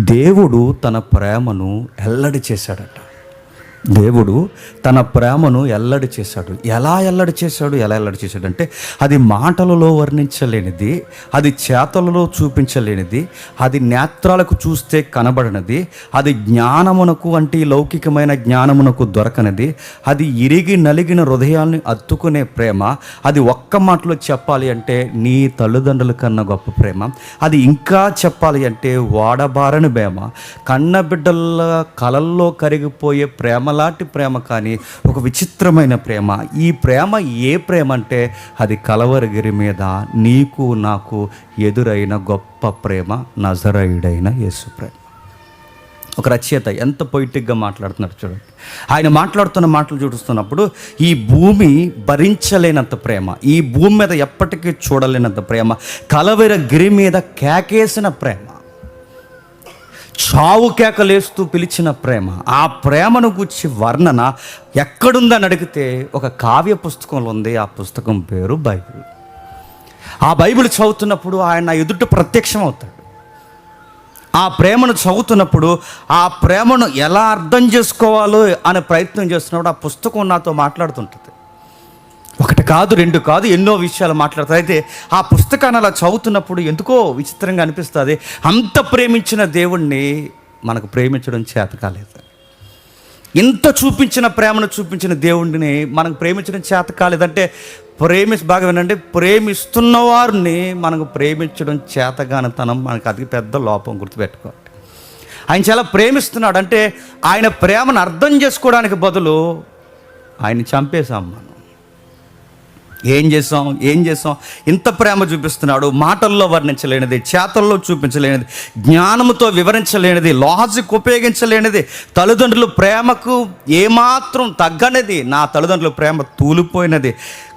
దేవుడు తన ప్రేమను ఎల్లడి చేశాడట. దేవుడు తన ప్రేమను ఎల్లడి చేశాడు. ఎలా ఎల్లడి చేశాడు? ఎలా ఎల్లడి చేశాడు అంటే అది మాటలలో వర్ణించలేనిది అది చేతలలో చూపించలేనిది అది నేత్రాలకు చూస్తే కనబడనిది అది జ్ఞానమునకు వంటి లౌకికమైన జ్ఞానమునకు దొరకనిది అది ఇరిగి నలిగిన హృదయాల్ని అత్తుకునే ప్రేమ అది ఒక్క మాటలో చెప్పాలి అంటే నీ తల్లిదండ్రుల కన్నా గొప్ప ప్రేమ అది ఇంకా చెప్పాలి అంటే వాడబారని ప్రేమ కన్నబిడ్డల కలల్లో కరిగిపోయే లాంటి ప్రేమ కానీ ఒక విచిత్రమైన ప్రేమ. ఈ ప్రేమ ఏ ప్రేమ అంటే అది కలవరగిరి మీద నీకు నాకు ఎదురైన గొప్ప ప్రేమ నజరైడైన యేసు ప్రేమ. ఒక రచయిత ఎంత పొయిటిక్గా మాట్లాడుతున్నాడు చూడండి. ఆయన మాట్లాడుతున్న మాటలు చూస్తున్నప్పుడు ఈ భూమి భరించలేనంత ప్రేమ ఈ భూమి మీద ఎప్పటికీ చూడలేనంత ప్రేమ కలవర గిరి మీద కేకేసిన ప్రేమ. చావు కేకలేస్తూ పిలిచిన ప్రేమ ఆ ప్రేమను గుర్చి వర్ణన ఎక్కడుందని అడిగితే ఒక కావ్య పుస్తకంలో ఉంది ఆ పుస్తకం పేరు బైబిల్. ఆ బైబిల్ చదువుతున్నప్పుడు ఆయన ఎదుట ప్రత్యక్షం అవుతాడు ఆ ప్రేమను చదువుతున్నప్పుడు ఆ ప్రేమను ఎలా అర్థం చేసుకోవాలో అనే ప్రయత్నం చేస్తున్నప్పుడు ఆ పుస్తకం నాతో మాట్లాడుతుంటుంది. కాదు రెండు కాదు ఎన్నో విషయాలు మాట్లాడతారు. అయితే ఆ పుస్తకాన్ని అలా చదువుతున్నప్పుడు ఎందుకో విచిత్రంగా అనిపిస్తుంది. అంత ప్రేమించిన దేవుణ్ణి మనకు ప్రేమించడం చేత కాలేదు. ఇంత చూపించిన ప్రేమను చూపించిన దేవుడిని మనకు ప్రేమించడం చేత కాలేదంటే ప్రేమి బాగా వినండి. ప్రేమిస్తున్న వారిని మనకు ప్రేమించడం చేతగానితనం మనకు అది పెద్ద లోపం గుర్తుపెట్టుకోవాలి ఆయన చాలా ప్రేమిస్తున్నాడు. అంటే ఆయన ప్రేమను అర్థం చేసుకోవడానికి బదులు ఆయన చంపేశాం మనం. ఏం చేసాం ఏం చేసాం ఇంత ప్రేమ చూపిస్తున్నాడు మాటల్లో వర్ణించలేనిది చేతల్లో చూపించలేనిది జ్ఞానముతో వివరించలేనిది లాజిక్ ఉపయోగించలేనిది తల్లిదండ్రులు ప్రేమకు ఏమాత్రం తగ్గనిది. నా తల్లిదండ్రుల ప్రేమ తూలిపోయినది.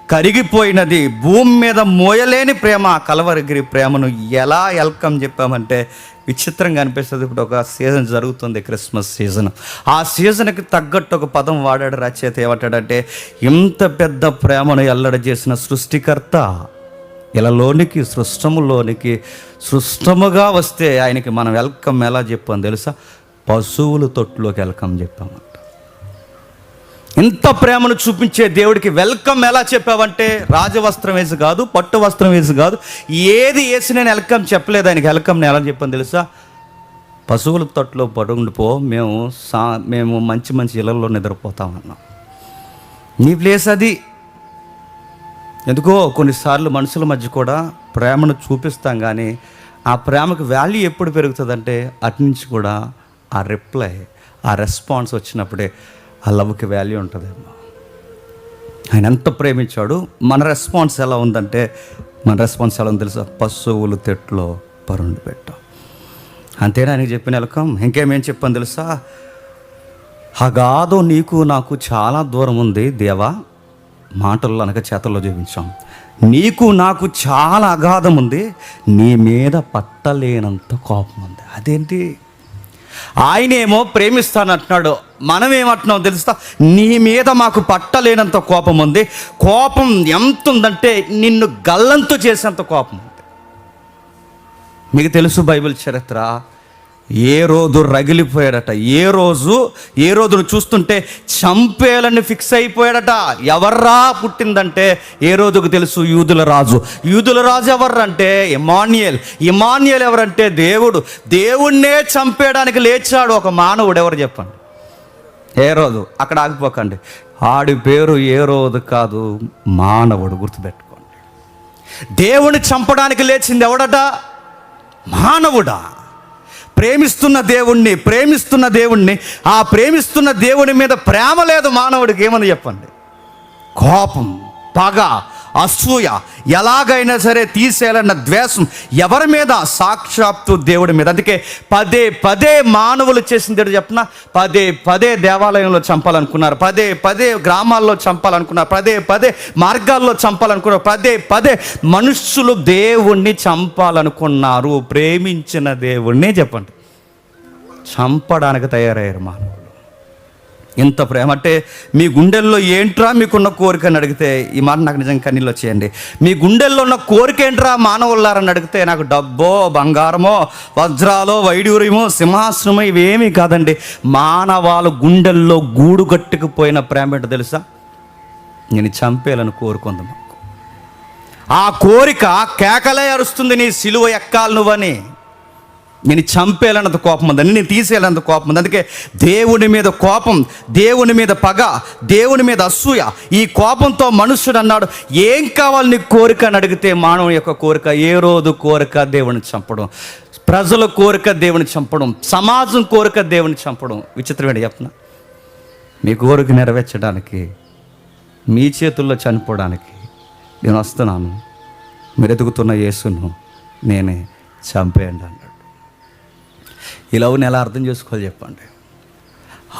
కరిగిపోయినది. భూమి మీద మోయలేని ప్రేమ ఆ కలవరగిరి ప్రేమను ఎలా వెల్కమ్ చెప్పామంటే విచిత్రంగా అనిపిస్తుంది. ఇప్పుడు ఒక సీజన్ జరుగుతుంది క్రిస్మస్ సీజన్. ఆ సీజన్కి తగ్గట్టు ఒక పదం వాడాడు రచయిత. ఏమంటాడంటే ఇంత పెద్ద ప్రేమను ఎల్లడ చేసిన సృష్టికర్త ఇలాలోనికి సృష్టములోనికి సృష్టముగా వస్తే ఆయనకి మనం వెల్కమ్ ఎలా చెప్పాం తెలుసా? పశువుల తొట్టులోకి వెల్కమ్ చెప్పాము ఇంత ప్రేమను చూపించే దేవుడికి వెల్కమ్ ఎలా చెప్పావంటే రాజవస్త్రం వేసి కాదు పట్టు వస్త్రం వేసి కాదు ఏది వేసి నేను వెల్కమ్ చెప్పలేదు. ఆయనకి వెల్కమ్ ఎలా చెప్పాను తెలుసా? పశువుల తొట్టులో పడుకుండిపో మేము సా మేము మంచి మంచి ఇళ్ళల్లో నిద్రపోతామన్నాం నీ ప్లేస్ అది ఎందుకో కొన్నిసార్లు మనుషుల మధ్య కూడా ప్రేమను చూపిస్తాం కానీ ఆ ప్రేమకు వాల్యూ ఎప్పుడు పెరుగుతుందంటే అటు నుంచి కూడా ఆ రిప్లై ఆ రెస్పాన్స్ వచ్చినప్పుడే. ఆ లవ్కి వాల్యూ ఉంటుందేమో. ఆయన ఎంత ప్రేమించాడు మన రెస్పాన్స్ ఎలా ఉందంటే మన రెస్పాన్స్ ఎలా ఉంది తెలుసా? పశువులు తెట్లో పరుండి పెట్టాం. అంతేనా ఆయనకి చెప్పిన ఎలకం? ఇంకేమేం చెప్పాను తెలుసా? అగాధం నీకు నాకు చాలా దూరం ఉంది దేవా. మాటల్లో అనక చేతల్లో చూపించాం. నీకు నాకు చాలా అగాధం ఉంది. నీ మీద పట్టలేనంత కోపం ఉంది. అదేంటి? ఆయనేమో ప్రేమిస్తానంటున్నాడు. మనం ఏమంటున్నాం తెలుస్తా నీ మీద మాకు పట్టలేనంత కోపం ఉంది. కోపం ఎంత ఉందంటే నిన్ను గల్లంతు చేసేంత కోపం ఉంది. మీకు తెలుసు బైబిల్ చరిత్ర? ఏ రోజు రగిలిపోయాడట. ఏ రోజు ఏ రోజును చూస్తుంటే చంపేయాలని ఫిక్స్ అయిపోయాడట. ఎవర్రా పుట్టిందంటే ఏ రోజుకు తెలుసు? యూదుల రాజు. యూదుల రాజు ఎవర్రంటే? ఇమాన్యుయల్ ఇమాన్యుయల్ ఎవరంటే? దేవుడు. దేవుణ్ణే చంపేయడానికి లేచాడు ఒక మానవుడు. ఎవరు చెప్పండి? ఏ రోజు? అక్కడ ఆగిపోకండి. ఆడి పేరు ఏ రోజు కాదు మానవుడు గుర్తుపెట్టుకోండి. దేవుని చంపడానికి లేచింది ఎవడట? మానవుడా. ప్రేమిస్తున్న దేవుణ్ణి ప్రేమిస్తున్న దేవుణ్ణి ఆ ప్రేమిస్తున్న దేవుని మీద ప్రేమ లేదు మానవుడికి ఏమని చెప్పండి? కోపం పగ అసూయ ఎలాగైనా సరే తీసేయాలన్న ద్వేషం ఎవరి మీద? సాక్షాత్తు దేవుడి మీద. అందుకే పదే పదే మానవులు చేసింది దేవుడు చెప్పిన పదే పదే దేవాలయంలో చంపాలనుకున్నారు పదే పదే గ్రామాల్లో చంపాలనుకున్నారు పదే పదే మార్గాల్లో చంపాలనుకున్నారు పదే పదే మనుషులు దేవుణ్ణి చంపాలనుకున్నారు ప్రేమించిన దేవుణ్ణి చెప్పండి. చంపడానికి తయారయ్యారు మానవులు. ఇంత ప్రేమ? అంటే మీ గుండెల్లో ఏంట్రా మీకున్న కోరిక అని అడిగితే ఈ మాట నాకు నిజంగా కన్నీళ్ళు వచ్చేయండి. మీ గుండెల్లో ఉన్న కోరిక ఏంట్రా మానవులారని అడిగితే నాకు డబ్బో బంగారమో వజ్రాలో వైడూర్యమో సింహాసనమో ఇవేమీ కాదండి. మానవాళ గుండెల్లో గూడు కట్టుకుపోయిన ప్రేమ ఏంటో తెలుసా? నేను చంపేయాలని కోరుకుంది ఆ కోరిక కేకలే అరుస్తుంది నీ సిలువ ఎక్కాలి నువ్వని. నేను చంపేయాలన్నంత కోపం ఉందని నేను తీసేయాలన్నంత కోపం ఉంది. అందుకే దేవుని మీద కోపం దేవుని మీద పగ దేవుని మీద అసూయ ఈ కోపంతో మనుషుడు అన్నాడు ఏం కావాలి నీ కోరిక? అని అడిగితే మానవుని యొక్క కోరిక ఏ రోజు కోరిక దేవుని చంపడం? ప్రజల కోరిక దేవుని చంపడం? సమాజం కోరిక దేవుని చంపడం? విచిత్రమైన చెప్పన మీ కోరిక నెరవేర్చడానికి మీ చేతుల్లో చనిపోవడానికి నేను వస్తున్నాను. మీరు ఎదుగుతున్న యేసును నేనే చంపేయండి ఈ లవ్ని ఎలా అర్థం చేసుకోవాలి చెప్పండి?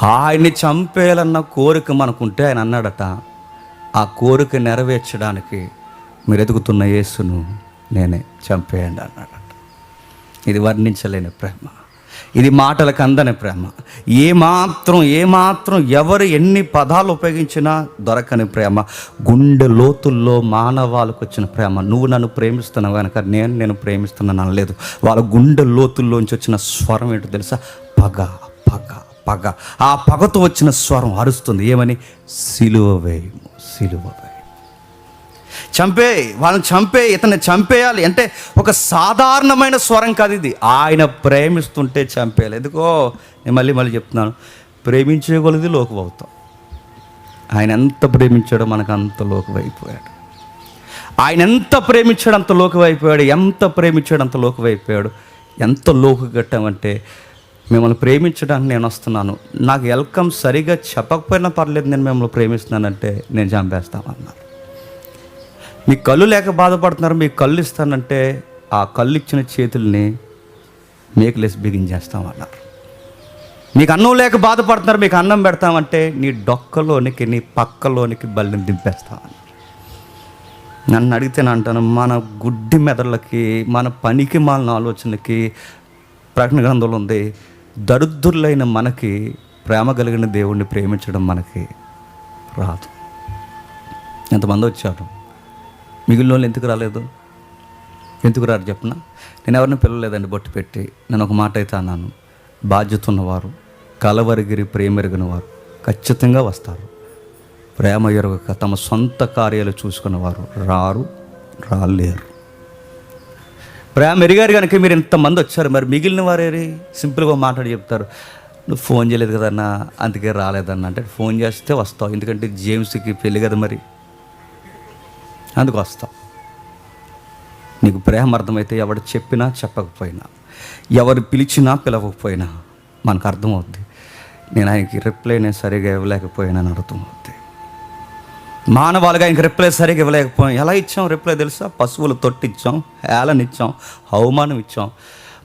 ఆయన్ని చంపేయాలన్న కోరిక మనకుంటే ఆయన అన్నాడట ఆ కోరిక నెరవేర్చడానికి మీరు ఎదుగుతున్న యేసును నేనే చంపేయండి అన్నాడట. ఇది వర్ణించలేని ప్రేమ. ఇది మాటలకు అందని ప్రేమ. ఏమాత్రం ఏమాత్రం ఎవరు ఎన్ని పదాలు ఉపయోగించినా దొరకని ప్రేమ. గుండె లోతుల్లో మానవాళికి వచ్చిన ప్రేమ. నువ్వు నన్ను ప్రేమిస్తున్నావు కనుక నేను నేను ప్రేమిస్తున్నాను అనలేదు. వాళ్ళ గుండె లోతుల్లోంచి వచ్చిన స్వరం ఏంటో తెలుసా? పగ పగ పగ. ఆ పగతో వచ్చిన స్వరం అరుస్తుంది. ఏమని? సిలువ వేయము సిలువ వేయము చంపే వాళ్ళని చంపే ఇతన్ని చంపేయాలి అంటే ఒక సాధారణమైన స్వరం కాదు ఇది. ఆయన ప్రేమిస్తుంటే చంపేయాలి. ఎందుకో నేను మళ్ళీ మళ్ళీ చెప్తున్నాను. ప్రేమించే కొలది లోకు అవుతాం ఆయన ఎంత ప్రేమించాడో మనకు అంత లోకువైపోయాడు. ఆయన ఎంత ప్రేమించాడు అంత లోకువైపోయాడు. ఎంత ప్రేమించాడు అంత లోకువైపోయాడు. ఎంత లోకు కట్టామంటే మిమ్మల్ని ప్రేమించడానికి నేను వస్తున్నాను. నాకు వెల్కమ్ సరిగా చెప్పకపోయినా పర్లేదు నేను మిమ్మల్ని ప్రేమిస్తున్నానంటే నేను చంపేస్తామన్నారు. మీ కళ్ళు లేక బాధపడుతున్నారు మీకు కళ్ళు ఇస్తానంటే ఆ కళ్ళు ఇచ్చిన చేతుల్ని మేకులేసి బిగించేస్తామన్నారు మీకు అన్నం లేక బాధపడుతున్నారు మీకు అన్నం పెడతామంటే నీ డొక్కలోనికి నీ పక్కలోనికి బల్లిని దింపేస్తామన్నారు నన్ను అడిగితే నేను అంటాను మన గుడ్డి మెదళ్ళకి మన పనికి మాలిన ఆలోచనకి ప్రకటన గ్రంథంలో ఉంది దరిద్రులైన మనకి ప్రేమ కలిగిన దేవుణ్ణి ప్రేమించడం మనకి రాదు. ఎంతమంది వచ్చారు? మిగిలిన వాళ్ళు ఎందుకు రాలేదు? ఎందుకు రారు చెప్పిన? నేను ఎవరిని పిలవలేదండి బొట్టు పెట్టి. నేను ఒక మాట అయితే అన్నాను. బాధ్యత ఉన్నవారు కలవరిగిరి ప్రేమెరిగిన వారు ఖచ్చితంగా వస్తారు. ప్రేమ ఎరుగక తమ సొంత కార్యాలు చూసుకున్నవారు రారు రాలేరు. ప్రేమ ఎరిగారు కనుక మీరు ఇంతమంది వచ్చారు. మరి మిగిలిన వారేరి సింపుల్గా మాట్లాడి చెప్తారు. నువ్వు ఫోన్ చేయలేదు కదన్నా అందుకే రాలేదన్నా. అంటే ఫోన్ చేస్తే వస్తావు. ఎందుకంటే జేమ్స్కి పెళ్ళి కదా మరి. అందుకు వస్తాం. నీకు ప్రేమ అర్థమైతే ఎవడు చెప్పినా చెప్పకపోయినా ఎవరు పిలిచినా పిలవకపోయినా మనకు అర్థమవుద్ది. నేను ఆయనకి రిప్లై నేను సరిగా ఇవ్వలేకపోయానని అర్థమవుద్ది. మానవాళిగా ఆయనకి రిప్లై సరిగా ఇవ్వలేకపోయాం ఎలా ఇచ్చాం రిప్లై తెలుసా? పశువులు తొట్టిచ్చాం హేళనిచ్చాం అవమానం ఇచ్చాం.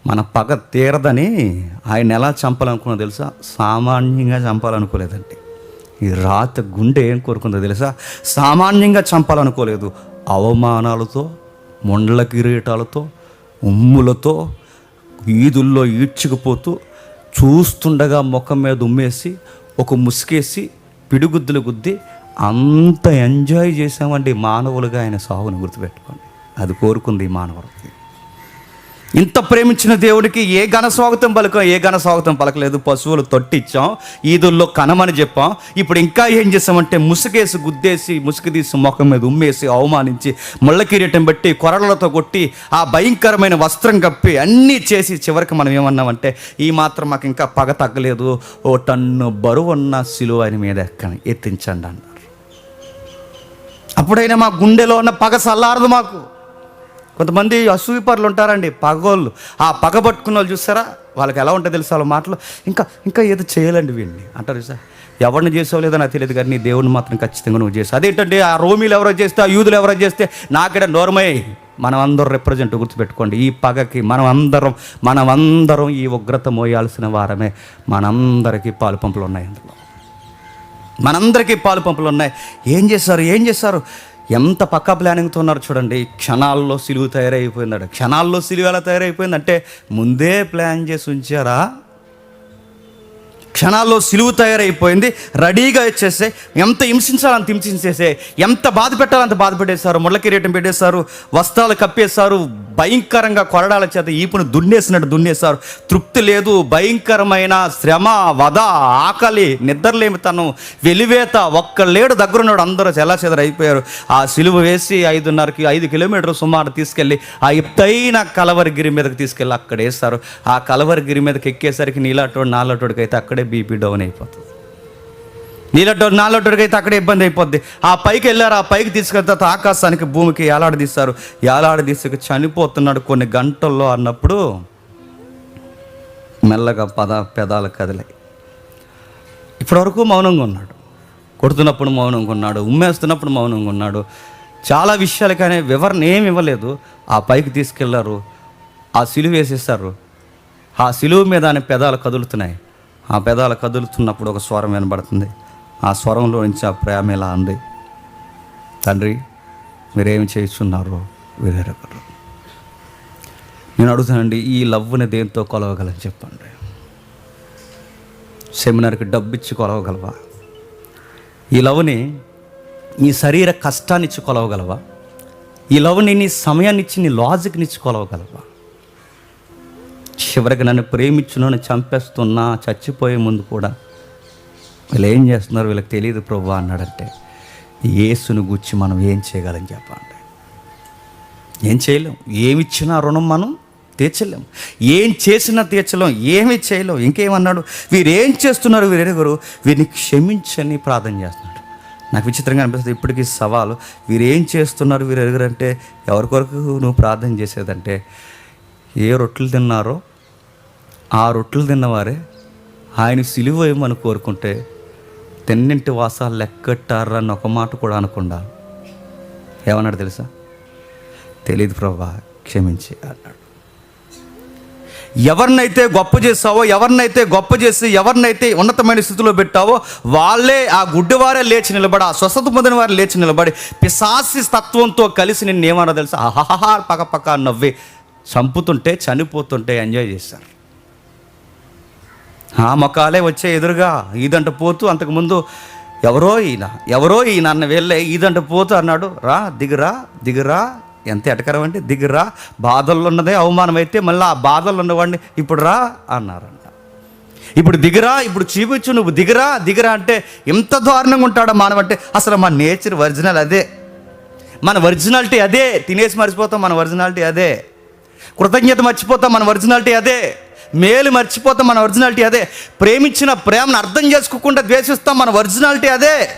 మన పగ తీరదని ఆయన ఎలా చంపాలనుకున్నా తెలుసా? సామాన్యంగా చంపాలనుకోలేదండి. ఈ రాత గుండె ఏం కోరుకుందో తెలుసా? సామాన్యంగా చంపాలనుకోలేదు. అవమానాలతో మొండల కిరీటాలతో ఉమ్ములతో ఈదుల్లో ఈడ్చుకుపోతూ చూస్తుండగా ముఖం మీద ఉమ్మేసి ఒక ముసుకేసి పిడిగుద్దులు గుద్ది అంత ఎంజాయ్ చేసామండి మానవులుగా ఆయన సాగుని గుర్తుపెట్టుకోండి. అది కోరుకుంది ఈ మానవులకి ఇంత ప్రేమించిన దేవుడికి ఏ ఘన స్వాగతం పలకం? ఏ ఘన స్వాగతం పలకలేదు. పశువులు తొట్టిచ్చాం. ఈదుల్లో కనమని చెప్పాం. ఇప్పుడు ఇంకా ఏం చేసామంటే ముసుగేసి గుద్దేసి ముసుగు తీసి ముఖం మీద ఉమ్మేసి అవమానించి ముళ్ళ కిరీటం పెట్టి కొరలతో కొట్టి ఆ భయంకరమైన వస్త్రం కప్పి అన్నీ చేసి చివరికి మనం ఏమన్నామంటే ఈ మాత్రం మాకు ఇంకా పగ తగ్గలేదు. ఓ టన్ను బరువు ఉన్న సిలువ ఆయన మీద ఎక్కని ఎత్తించండి అన్నారు. అప్పుడైనా మా గుండెలో ఉన్న పగ సల్లారదు మాకు. కొంతమంది అసూయపరులు ఉంటారండి పగోళ్ళు. ఆ పగ పట్టుకున్న వాళ్ళు చూస్తారా? వాళ్ళకి ఎలా ఉంటుంది తెలుసా వాళ్ళ మాటలు? ఇంకా ఇంకా ఏదో చేయాలండి వీడిని. అంటారు సార్ ఎవరిని చేసావు లేదో నాకు తెలియదు కానీ నీ దేవుని మాత్రం ఖచ్చితంగా నువ్వు చేసావు అదేంటంటే ఆ రోమీలు ఎవరో చేస్తే ఆ యూదులు ఎవరో చేస్తే నాకిడ నోర్మయ్యి మనం అందరం రిప్రజెంట్ గుర్తుపెట్టుకోండి ఈ పగకి మనం అందరం మనం అందరం ఈ ఉగ్రత మోయాల్సిన వారమే. మనందరికీ పాలు పంపులు ఉన్నాయి అందులో. మనందరికీ పాలు పంపులు ఉన్నాయి. ఏం చేస్తారు ఏం చేస్తారు ఎంత పక్క ప్లానింగ్తో ఉన్నారు చూడండి. క్షణాల్లో సిలువు తయారైపోయిందట. క్షణాల్లో సిలువు ఎలా తయారైపోయిందంటే ముందే ప్లాన్ చేసి ఉంచారా? క్షణాల్లో సిలువు తయారైపోయింది రెడీగా వచ్చేసే ఎంత హింసించాలో అంత హింసించేసే ఎంత బాధ పెట్టాలో అంత బాధ పెట్టేశారు ముళ్ళ కిరీటం పెట్టేశారు వస్త్రాలు కప్పేశారు భయంకరంగా కొరడాల చేత ఈపును దున్నేసినట్టు దున్నేశారు. తృప్తి లేదు భయంకరమైన శ్రమ వధ ఆకలి నిద్రలేమితనం వెలివేత ఒక్క లేడు దగ్గరున్నాడు అందరూ చెల్లా చెదర అయిపోయారు. ఆ సిలువ వేసి ఐదున్నరకి ఐదు కిలోమీటర్లు సుమారు తీసుకెళ్ళి ఆ ఎత్తైన కలవరిగిరి మీదకి తీసుకెళ్ళి అక్కడ వేస్తారు ఆ కలవరిగిరి మీదకి ఎక్కేసరికి నీలాటోడు నాలాటోడికి అయితే అక్కడే బీపీ డౌన్ అయిపోతుంది. నీలటోడు నాలటోడికి అయితే అక్కడే ఇబ్బంది అయిపోద్ది. ఆ పైకి వెళ్ళారు ఆ పైకి తీసుకెళ్తే ఆకాశానికి భూమికి ఏలాడదీస్తారు ఏలాడదీసి చనిపోతున్నాడు కొన్ని గంటల్లో అన్నప్పుడు మెల్లగా పద పెదాలు కదిలాయి. ఇప్పటివరకు మౌనంగా ఉన్నాడు. కొడుతున్నప్పుడు మౌనంగా ఉన్నాడు ఉమ్మేస్తున్నప్పుడు మౌనంగా ఉన్నాడు. చాలా విషయాలకనే వివరణ ఏమి ఇవ్వలేదు. ఆ పైకి తీసుకెళ్ళారు ఆ సిలువ వేసేస్తారు. ఆ సిలువ మీద ఆయన పెదాలు కదులుతున్నాయి. ఆ పెదాలు కదులుతున్నప్పుడు ఒక స్వరం వినబడుతుంది. ఆ స్వరంలో నుంచి ఆ ప్రేమ ఇలా అంది తండ్రి మీరేమి చేస్తున్నారో వీరెరగరు నేను అడుగుతానండి ఈ లవ్ని దేంతో కొలవగలని చెప్పండి. సెమినార్కి డబ్బు ఇచ్చి కొలవగలవా? ఈ లవ్ని నీ శరీర కష్టాన్నిచ్చి కొలవగలవా? ఈ లవ్ని నీ సమయాన్ని ఇచ్చి నీ లాజిక్నిచ్చి కొలవగలవా? చివరికి నన్ను ప్రేమించునని చంపేస్తున్నా చచ్చిపోయే ముందు కూడా. వీళ్ళు ఏం చేస్తున్నారు? వీళ్ళకి తెలియదు ప్రభు అన్నాడంటే యేసును గుచ్చి మనం ఏం చేయగలం? చెప్పండి ఏం చేయలేం. ఏమి ఇచ్చినా రుణం మనం తీర్చలేం. ఏం చేసినా తీర్చలేం. ఏమి చేయలేం. ఇంకేమన్నాడు? వీరు ఏం చేస్తున్నారు వీరెరుగురు వీరిని క్షమించని ప్రార్థన చేస్తున్నాడు. నాకు విచిత్రంగా అనిపిస్తుంది. ఇప్పటికీ సవాలు వీరు ఏం చేస్తున్నారు వీరెరుగురు అంటే ఎవరి కొరకు నువ్వు ప్రార్థన చేసేదంటే ఏ రొట్టెలు తిన్నారో ఆ రొట్టెలు తిన్నవారే ఆయన సిలువ ఏమని కోరుకుంటే తెన్నింటి వాసాలు లెక్కట్టారా అని ఒక మాట కూడా అనకుండా ఏమన్నాడు తెలుసా? తెలియదు ప్రభా క్షమించి అన్నాడు. ఎవరినైతే గొప్ప చేసావో ఎవరినైతే గొప్ప చేసి ఎవరినైతే ఉన్నతమైన స్థితిలో పెట్టావో వాళ్ళే ఆ గుడ్డివారే లేచి నిలబడి ఆ స్వస్థత పొందిన వారు లేచి నిలబడి పిశాసి తత్వంతో కలిసి నిన్ను ఏమన్నా తెలుసా? ఆహాహా పక్క పక్క నవ్వి చంపుతుంటే చనిపోతుంటే ఎంజాయ్ చేశారు. ఆ మొఖాలే వచ్చే ఎదురుగా ఈదంట పోతూ అంతకుముందు ఎవరో ఈయన ఎవరో ఈయన అన్న వెళ్ళే ఈదంట పోతూ అన్నాడు రా దిగురా దిగురా. ఎంత ఎటకరం అంటే దిగురా బాధల్లో ఉన్నదే అవమానం అయితే మళ్ళీ ఆ బాధల్లో ఉన్నవాడిని ఇప్పుడు రా అన్నారంట. ఇప్పుడు దిగురా ఇప్పుడు చూపించు నువ్వు దిగురా దిగురా అంటే ఎంత దారుణంగా ఉంటాడో మానవ అంటే? అసలు మన నేచర్ ఒరిజినల్ అదే. మన ఒరిజినాలిటీ అదే. తినేసి మర్చిపోతాం మన ఒరిజినాలిటీ అదే. కృతజ్ఞత మర్చిపోతాం మన ఒరిజినాలిటీ అదే. మేలు మర్చిపోతాం మన ఒరిజినాలిటీ అదే. ప్రేమించిన ప్రేమను అర్థం చేసుకోకుండా ద్వేషిస్తాం మన ఒరిజినాలిటీ అదే.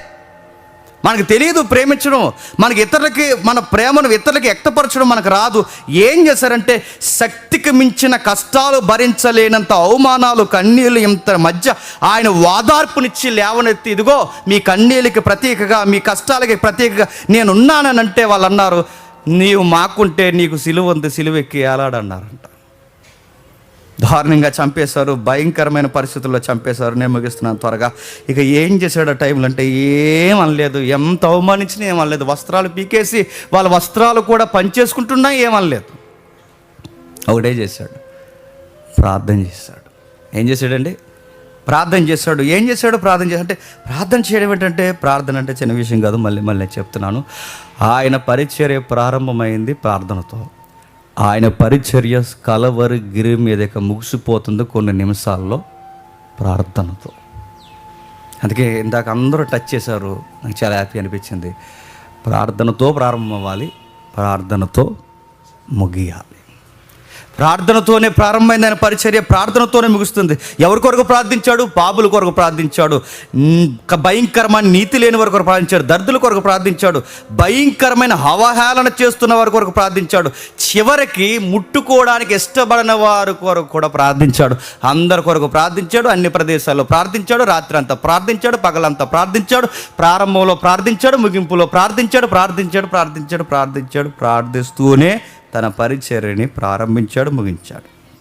మనకు తెలియదు ప్రేమించడం. మనకి ఇతరులకి మన ప్రేమను ఇతరులకి వ్యక్తపరచడం మనకు రాదు. ఏం చేశారంటే శక్తికి మించిన కష్టాలు భరించలేనంత అవమానాలు కన్నీళ్ళు ఇంత మధ్య ఆయన వాదార్పునిచ్చి లేవనెత్తి ఇదిగో మీ కన్నీళ్ళకి ప్రతీకగా మీ కష్టాలకి ప్రతీకగా నేనున్నానని అంటే వాళ్ళు అన్నారు నీవు మాకుంటే నీకు సిలువ ఉంది సిలువ ఎక్కి ఏలాడన్నారంట. దారుణంగా చంపేశారు భయంకరమైన పరిస్థితుల్లో చంపేశారు. నేను ముగిస్తున్నాను త్వరగా. ఇక ఏం చేశాడు ఆ టైంలో అంటే ఏం అనలేదు. ఎంత అవమానించినా ఏం అనలేదు. వస్త్రాలు పీకేసి వాళ్ళ వస్త్రాలు కూడా పనిచేసుకుంటున్నా ఏం అనలేదు. ఒకటే చేశాడు. ప్రార్థన చేశాడు. ఏం చేశాడండి? ప్రార్థన చేశాడు. ఏం చేశాడు ప్రార్థన చేశాడు? అంటే ప్రార్థన చేయడం ఏంటంటే ప్రార్థన అంటే చిన్న విషయం కాదు. మళ్ళీ మళ్ళీ నేను చెప్తున్నాను. ఆయన పరిచర్య ప్రారంభమైంది ప్రార్థనతో. ఆయన పరిచర్య కలవరి గిరి మీద ముగిసిపోతుంది కొన్ని నిమిషాల్లో ప్రార్థనతో. అందుకే ఇందాక అందరూ టచ్ చేశారు. నాకు చాలా హ్యాపీ అనిపించింది. ప్రార్థనతో ప్రారంభం అవ్వాలి. ప్రార్థనతో ముగియాలి. ప్రార్థనతోనే ప్రారంభమైన ఆయన పరిచర్య ప్రార్థనతోనే ముగుస్తుంది. ఎవరి కొరకు ప్రార్థించాడు? పాపుల కొరకు ప్రార్థించాడు. భయంకరమైన నీతి లేని వారి కొరకు ప్రార్థించాడు. దర్దుల కొరకు ప్రార్థించాడు. భయంకరమైన అవహేళన చేస్తున్న వారి కొరకు ప్రార్థించాడు. చివరికి ముట్టుకోవడానికి ఇష్టపడిన వారి కొరకు కూడా ప్రార్థించాడు. అందరి కొరకు ప్రార్థించాడు అన్ని ప్రదేశాల్లో ప్రార్థించాడు రాత్రి అంతా ప్రార్థించాడు పగలంతా ప్రార్థించాడు ప్రారంభంలో ప్రార్థించాడు ముగింపులో ప్రార్థించాడు ప్రార్థించాడు ప్రార్థించాడు ప్రార్థించాడు ప్రార్థిస్తూనే తన పరిచర్యని ప్రారంభించాడు ముగించాడు.